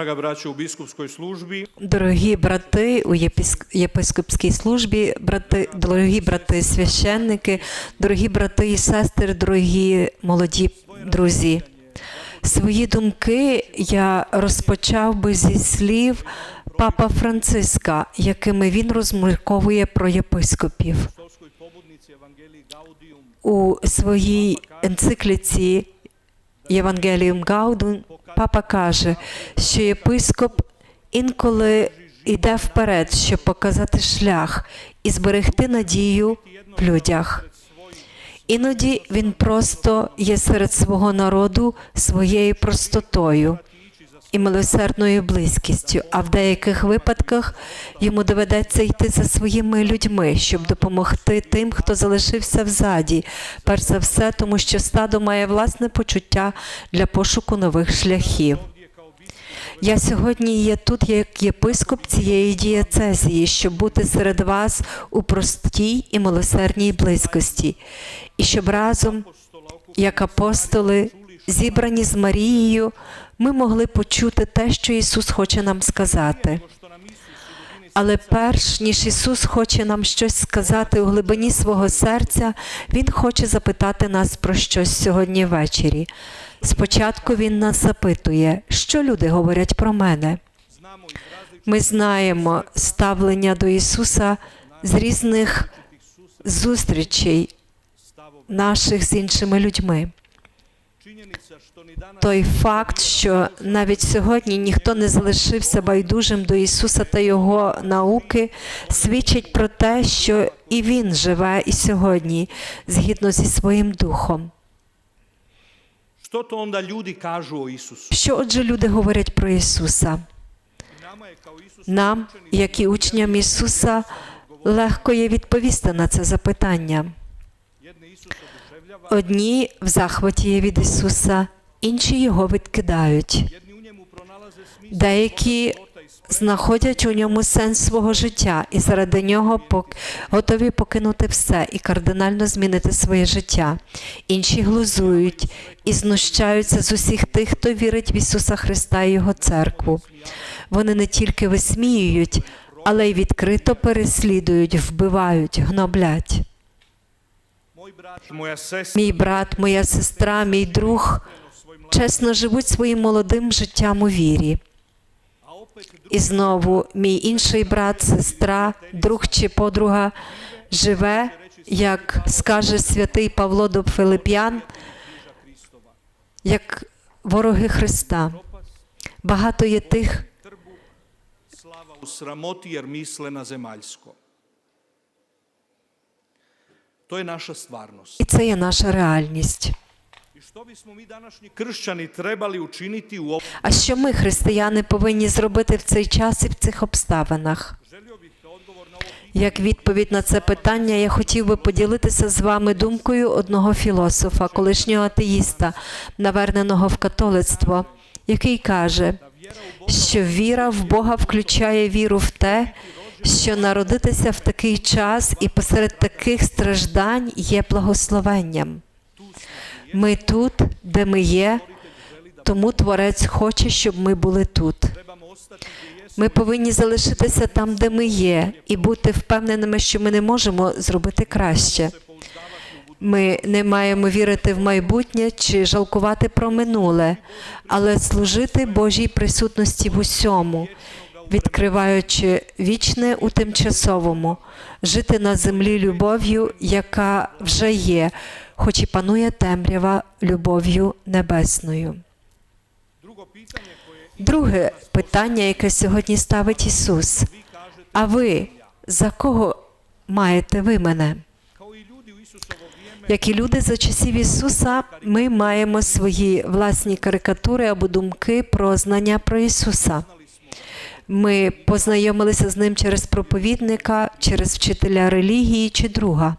Draga braćo u biskupskoj službi, Дорогі брати у єпископській службі, брати, дорогі брати священники, дорогі брати і сестри, дорогі молоді друзі. Свої думки я розпочав би зі слів папа Франциска, якими він розмірковує про єпископів. У своїй енцикліці Євангеліум Гаудун папа каже, що єпископ інколи йде вперед, щоб показати шлях і зберегти надію в людях. Іноді він просто є серед свого народу своєю простотою і милосердною близькістю, а в деяких випадках йому доведеться йти за своїми людьми, щоб допомогти тим, хто залишився взаді, перш за все, тому що стадо має власне почуття для пошуку нових шляхів. Я сьогодні є тут як єпископ цієї дієцезії, щоб бути серед вас у простій і милосердній близькості, і щоб разом, як апостоли, зібрані з Марією, ми могли почути те, що Ісус хоче нам сказати. Але перш ніж Ісус хоче нам щось сказати у глибині свого серця, Він хоче запитати нас про щось сьогодні ввечері. Спочатку Він нас запитує, що люди говорять про мене. Ми знаємо ставлення до Ісуса з різних зустрічей наших з іншими людьми. Той факт, що навіть сьогодні ніхто не залишився байдужим до Ісуса та Його науки, свідчить про те, що і Він живе і сьогодні згідно зі своїм духом. Що отже люди говорять про Ісуса? Нам, як і учням Ісуса, легко є відповісти на це запитання. Одні в захваті є від Ісуса, інші його відкидають. Деякі знаходять у ньому сенс свого життя і заради нього готові покинути все і кардинально змінити своє життя. Інші глузують і знущаються з усіх тих, хто вірить в Ісуса Христа і Його церкву. Вони не тільки висміюють, але й відкрито переслідують, вбивають, гноблять. Мій брат, моя сестра, мій друг чесно живуть своїм молодим життям у вірі. І знову мій інший брат, сестра, друг чи подруга живе, як скаже святий Павло до Филип'ян, як вороги Христа. Багато є тих, sramoti jer misle na zemaljsko. To je naša stvarnost. і це є наша реальність. А що ми, християни, повинні зробити в цей час і в цих обставинах? Як відповідь на це питання, я хотів би поділитися з вами думкою одного філософа, колишнього атеїста, наверненого в католицтво, який каже, що віра в Бога включає віру в те, що народитися в такий час і посеред таких страждань є благословенням. Ми тут, де ми є, тому Творець хоче, щоб ми були тут. Ми повинні залишитися там, де ми є, і бути впевненими, що ми не можемо зробити краще. Ми не маємо вірити в майбутнє чи жалкувати про минуле, але служити Божій присутності в усьому, відкриваючи вічне у тимчасовому, жити на землі любов'ю, яка вже є, хоч і панує темрява любов'ю небесною. Друге питання, яке сьогодні ставить Ісус. А ви за кого маєте ви мене? Як і люди за часів Ісуса, ми маємо свої власні карикатури або думки про знання про Ісуса. Ми познайомилися з ним через проповідника, через вчителя релігії чи друга.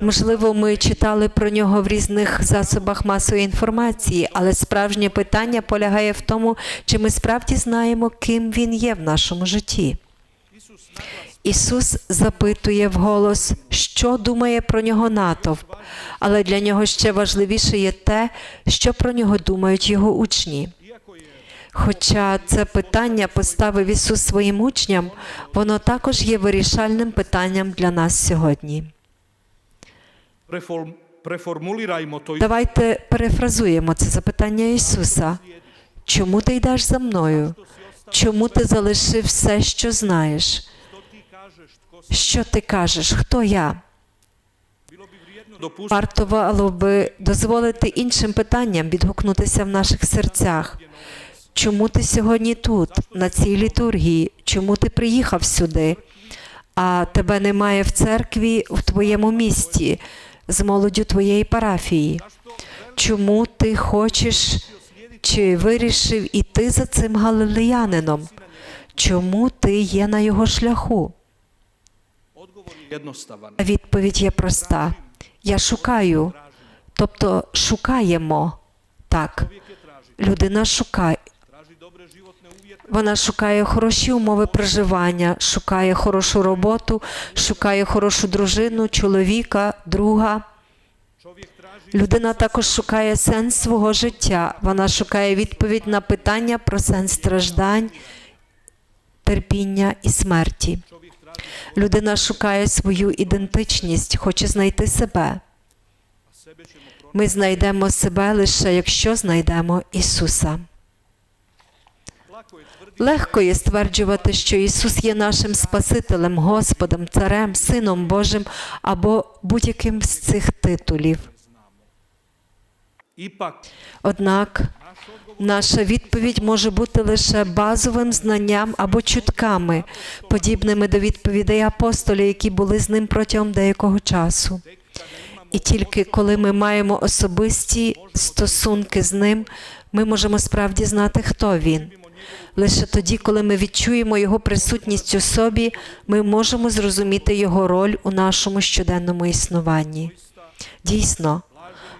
Можливо, ми читали про нього в різних засобах масової інформації, але справжнє питання полягає в тому, чи ми справді знаємо, ким він є в нашому житті. Ісус запитує вголос, що думає про нього натовп, але для нього ще важливіше є те, що про нього думають його учні. Хоча це питання поставив Ісус своїм учням, воно також є вирішальним питанням для нас сьогодні. Давайте перефразуємо це запитання Ісуса. Чому ти йдеш за мною? Чому ти залишив все, що знаєш? Що ти кажеш? Хто я? Dopustiti Вартувало би дозволити іншим питанням відгукнутися в наших серцях. Чому ти сьогодні тут, на цій літургії? Чому ти приїхав сюди? А тебе немає в церкві в твоєму місті з молоддю твоєї парафії? Чому ти хочеш чи вирішив іти за цим галилеянином? Чому ти є на його шляху? Відповідь є проста. Я шукаю, тобто шукаємо. Так, людина шукає. Вона шукає хороші умови проживання, шукає хорошу роботу, шукає хорошу дружину, чоловіка, друга. Людина також шукає сенс свого життя. Вона шукає відповідь на питання про сенс страждань, терпіння і смерті. Людина шукає свою ідентичність, хоче знайти себе. Ми знайдемо себе лише якщо знайдемо Ісуса. Легко є стверджувати, що Ісус є нашим Спасителем, Господом, Царем, Сином Божим або будь-яким з цих титулів. Однак наша відповідь може бути лише базовим знанням або чутками, подібними до відповідей апостолів, які були з ним протягом деякого часу. І тільки коли ми маємо особисті стосунки з ним, ми можемо справді знати, хто він. Лише тоді, коли ми відчуємо його присутність у собі, ми можемо зрозуміти його роль у нашому щоденному існуванні. Дійсно,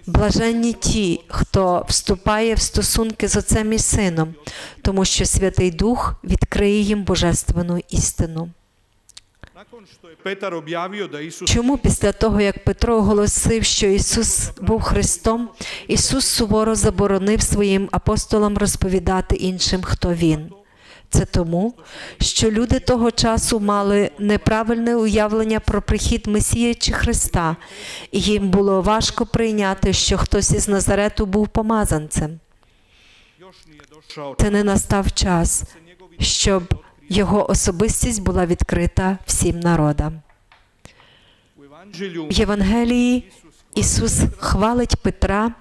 блаженні ті, хто вступає в стосунки з Отцем і Сином, тому що Святий Дух відкриє їм божественну істину. Чому після того, як Петро оголосив, що Ісус був Христом, Ісус суворо заборонив своїм апостолам розповідати іншим, хто Він? Це тому, що люди того часу мали неправильне уявлення про прихід Месії чи Христа, і їм було важко прийняти, що хтось із Назарету був помазанцем. Це не настав час, щоб його особистість була відкрита всім народам. В Євангелії Ісус хвалить Петра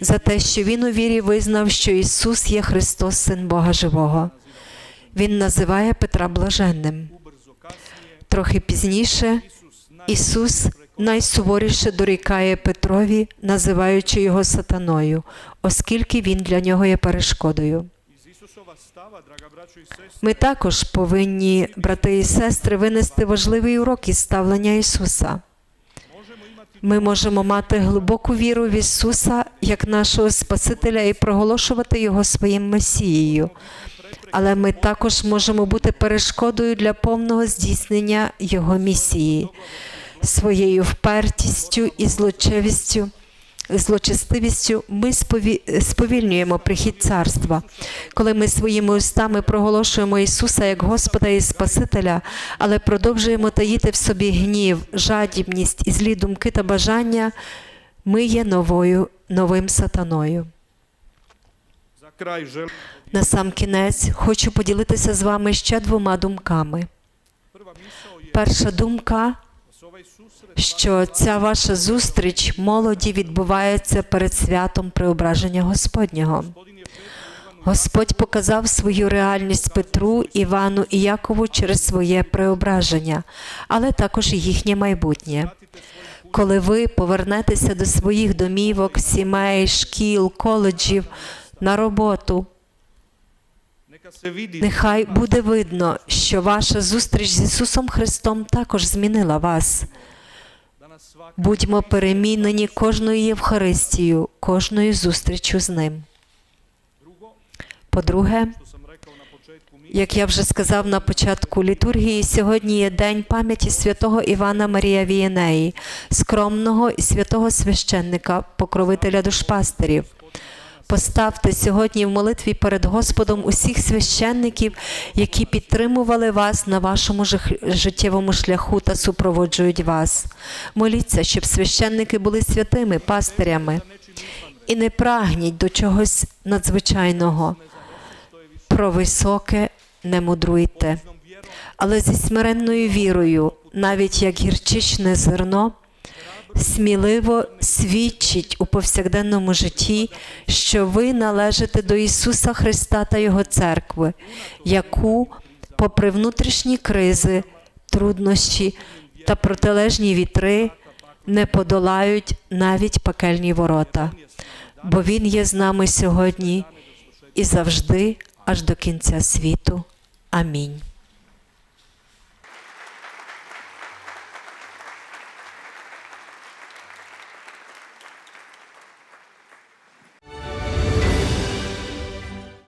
за те, що він у вірі визнав, що Ісус є Христос, Син Бога Живого. Він називає Петра блаженним. Трохи пізніше Ісус найсуворіше дорікає Петрові, називаючи його сатаною, оскільки він для нього є перешкодою. Ми також повинні, брати і сестри, винести важливий урок із ставлення Ісуса. Ми можемо мати глибоку віру в Ісуса як нашого Спасителя і проголошувати Його своїм Месією. Але ми також можемо бути перешкодою для повного здійснення Його місії своєю впертістю і злочевістю. Злочестивістю ми сповільнюємо прихід царства. Коли ми своїми устами проголошуємо Ісуса як Господа і Спасителя, але продовжуємо таїти в собі гнів, жадібність і злі думки та бажання, ми є новою, новим сатаною. На сам кінець хочу поділитися з вами ще двома думками. Перша думка, що ця ваша зустріч молоді відбувається перед святом преображення Господнього. Господь показав свою реальність Петру, Івану і Якову через своє преображення, але також і їхнє майбутнє. Коли ви повернетеся до своїх домівок, сімей, шкіл, коледжів, на роботу, нехай буде видно, що ваша зустріч з Ісусом Христом також змінила вас. Будьмо перемінені кожною Євхаристією, кожною зустрічю з ним. По-друге, як я вже сказав на початку літургії, сьогодні є день пам'яті святого Івана Марія Вієнеї, скромного і святого священника, покровителя душпастерів. Поставте сьогодні в молитві перед Господом усіх священників, які підтримували вас на вашому життєвому шляху та супроводжують вас. Моліться, щоб священники були святими пастирями. І не прагніть до чогось надзвичайного. Про високе не мудруйте, але зі смиренною вірою, навіть як гірчичне зерно, сміливо свідчить у повсякденному житті, що ви належите до Ісуса Христа та Його церкви, яку, попри внутрішні кризи, труднощі та протилежні вітри, не подолають навіть пекельні ворота, бо Він є з нами сьогодні і завжди, аж до кінця світу. Амінь.